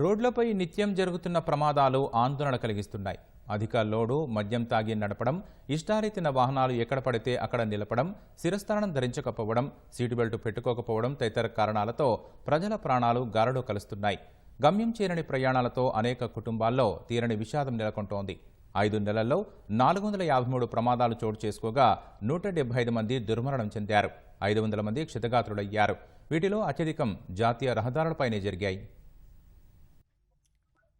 రోడ్లపై నిత్యం జరుగుతున్న ప్రమాదాలు ఆందోళన కలిగిస్తున్నాయి. అధిక లోడు మద్యం తాగి నడపడం ఇష్టారీతిన వాహనాలు ఎక్కడ పడితే అక్కడ నిలపడం శిరస్థానం ధరించకపోవడం సీటు బెల్ట్ పెట్టుకోకపోవడం తదితర కారణాలతో ప్రజల ప్రాణాలు గారడు కలుస్తున్నాయి. గమ్యం చేరని ప్రయాణాలతో అనేక కుటుంబాల్లో తీరని విషాదం నెలకొంటోంది. ఐదు నెలల్లో నాలుగు వందల యాభై మూడు ప్రమాదాలు చోటు చేసుకోగా నూట డెబ్బై ఐదు మంది దుర్మరణం చెందారు. ఐదు వందల మంది క్షతగాత్రులయ్యారు. వీటిలో అత్యధికం జాతీయ రహదారులపైనే జరిగాయి.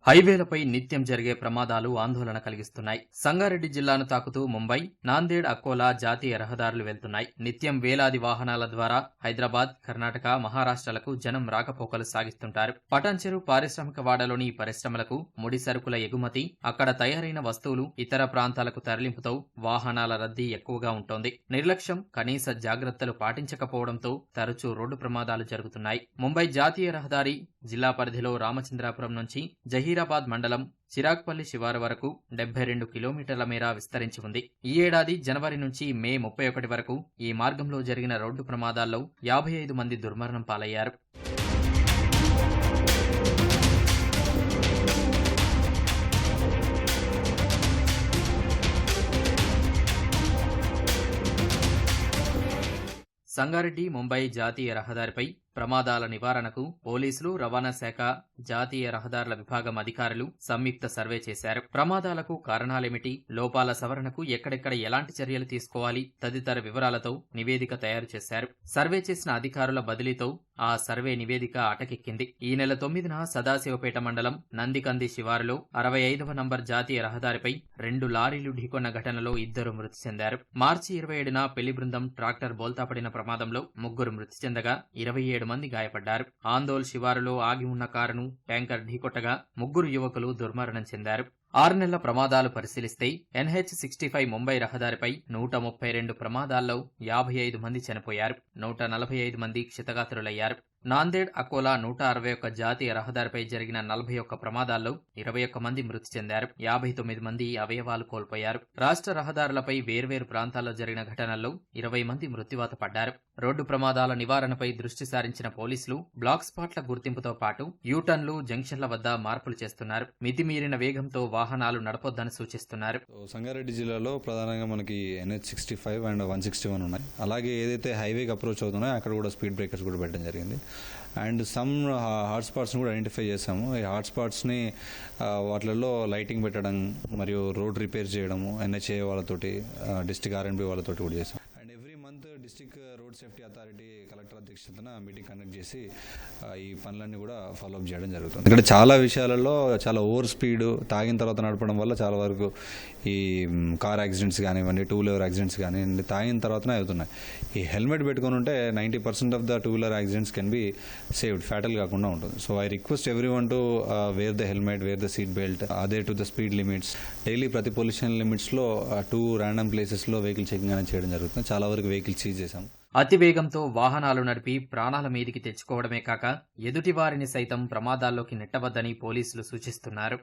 హైవేలపై నిత్యం జరిగే ప్రమాదాలు ఆందోళన కలిగిస్తున్నాయి. సంగారెడ్డి జిల్లాను తాకుతూ ముంబై నాందేడ్ అక్కోలా జాతీయ రహదారులు వెళ్తున్నాయి. నిత్యం వేలాది వాహనాల ద్వారా హైదరాబాద్ కర్ణాటక మహారాష్ట్రలకు జనం రాకపోకలు సాగిస్తుంటారు. పటాన్చెరు పారిశ్రామిక వాడలోని ఈ పరిశ్రమలకు ముడి సరుకుల ఎగుమతి అక్కడ తయారైన వస్తువులు ఇతర ప్రాంతాలకు తరలింపుతో వాహనాల రద్దీ ఎక్కువగా ఉంటోంది. నిర్లక్ష్యం కనీస జాగ్రత్తలు పాటించకపోవడంతో తరచూ రోడ్డు ప్రమాదాలు జరుగుతున్నాయి. ముంబై జాతీయ రహదారి జిల్లా పరిధిలో రామచంద్రాపురం నుంచి జహీర్ నజీరాబాద్ మండలం చిరాగ్పల్లి శివారు వరకు డెబ్బై రెండు కిలోమీటర్ల మేర విస్తరించి ఉంది. ఈ ఏడాది జనవరి నుంచి మే ముప్పై ఒకటి వరకు ఈ మార్గంలో జరిగిన రోడ్డు ప్రమాదాల్లో యాభై ఐదు మంది దుర్మరణం పాలయ్యారు. సంగారెడ్డి ముంబై జాతీయ రహదారిపై ప్రమాదాల నివారణకు పోలీసులు రవాణా శాఖ జాతీయ రహదారుల విభాగం అధికారులు సంయుక్త సర్వే చేశారు. ప్రమాదాలకు కారణాలేమిటి? లోపాల సవరణకు ఎక్కడెక్కడ ఎలాంటి చర్యలు తీసుకోవాలి? తదితర వివరాలతో నివేదిక తయారు చేశారు. సర్వే చేసిన అధికారుల బదిలీతో ఆ సర్వే నివేదిక అటకెక్కింది. ఈ నెల తొమ్మిదిన సదాశివపేట మండలం నందికంది శివారులో అరవై ఐదవ నంబర్ జాతీయ రహదారిపై రెండు లారీలు ఢీకొన్న ఘటనలో ఇద్దరు మృతి చెందారు. మార్చి ఇరవై ఏడున పెళ్ళి బృందం ట్రాక్టర్ బోల్తాపడిన ప్రమాదంలో ముగ్గురు మృతి చెందగా ఇరవై ఏడు మంది గాయపడ్డారు. ఆందోల్ శివారులో ఆగి ఉన్న కారును ట్యాంకర్ ఢీకొట్టగా ముగ్గురు యువకులు దుర్మరణం చెందారు. ఆరు నెలల ప్రమాదాలు పరిశీలిస్తే ఎన్హెచ్ సిక్స్టీ ఫైవ్ ముంబై రహదారిపై నూట ముప్పై రెండు ప్రమాదాల్లో యాభై ఐదు మంది చనిపోయారు. నూట నలభై ఐదు మంది క్షితగాత్రులయ్యారు. నాందేడ్ అకోలా నూట అరవై ఒక్క జాతీయ రహదారిపై జరిగిన నలభై ఒక్క ప్రమాదాల్లో ఇరవై ఒక్క మంది మృతి చెందారు. యాభై తొమ్మిది మంది అవయవాలు కోల్పోయారు. రాష్ట్ర రహదారులపై వేర్వేరు ప్రాంతాల్లో జరిగిన ఘటనల్లో ఇరవై మంది మృత్యువాత పడ్డారు. రోడ్డు ప్రమాదాల నివారణపై దృష్టి సారించిన పోలీసులు బ్లాక్ స్పాట్ల గుర్తింపుతో పాటు యూటర్న్లు జంక్షన్ల వద్ద మార్పులు చేస్తున్నారు. మితిమీరిన వేగంతో వాహనాలు నడపొద్దని సూచిస్తున్నారు. సంగారెడ్డి జిల్లాలో ప్రధానంగా మనకి NH sixty five and one sixty one ఉన్నాయి. అలాగే ఏదైతే హైవేకి అప్రోచ్ అవుతున్నాయో అక్కడ కూడా స్పీడ్ బ్రేకర్స్ కూడా పెట్టడం జరిగింది. అండ్ సమ్ హాట్స్పాట్స్ని కూడా ఐడెంటిఫై చేసాము ఈ హాట్స్పాట్స్ని వాటిలలో లైటింగ్ పెట్టడం మరియు రోడ్ రిపేర్ చేయడము ఎన్హెచ్ఏ వాళ్ళతోటి డిస్టిక్ ఆర్ఎండ్బి వాళ్ళతోటి కూడా చేసాం month district road safety authority collector అధ్యక్షతన మీటింగ్ కండక్ట్ చేసి ఈ పనులన్నీ కూడా ఫాలో అప్ చేయడం జరుగుతుంది. ఇక్కడ చాలా విషయాలలో చాలా ఓవర్ స్పీడ్ తాగిన తర్వాత నడపడం వల్ల చాలా వరకు ఈ కార్ యాక్సిడెంట్స్ కానివ్వండి టూ వీలర్ యాక్సిడెంట్స్ కానివ్వండి తాగిన తర్వాతనే అవుతున్నాయి. ఈ హెల్మెట్ పెట్టుకుని ఉంటే ninety percent of the two wheeler accidents can be saved fatal కాకుండా ఉంటుంది. So I request everyone to wear the helmet wear the seat belt అదే to the speed limits daily ప్రతి పొల్యూషన్ లిమిట్స్లో టూ ర్యాండమ్ ప్లేసెస్లో vehicle checking అనేది చేయడం జరుగుతుంది. చాలా వరకు వెహికల్ సీజ్ చేశాం. అతి వేగంతో వాహనాలు నడిపి ప్రాణాల మీదికి తెచ్చుకోవడమే కాక ఎదుటివారిని సైతం ప్రమాదాల్లోకి నెట్టవద్దని పోలీసులు సూచిస్తున్నారు.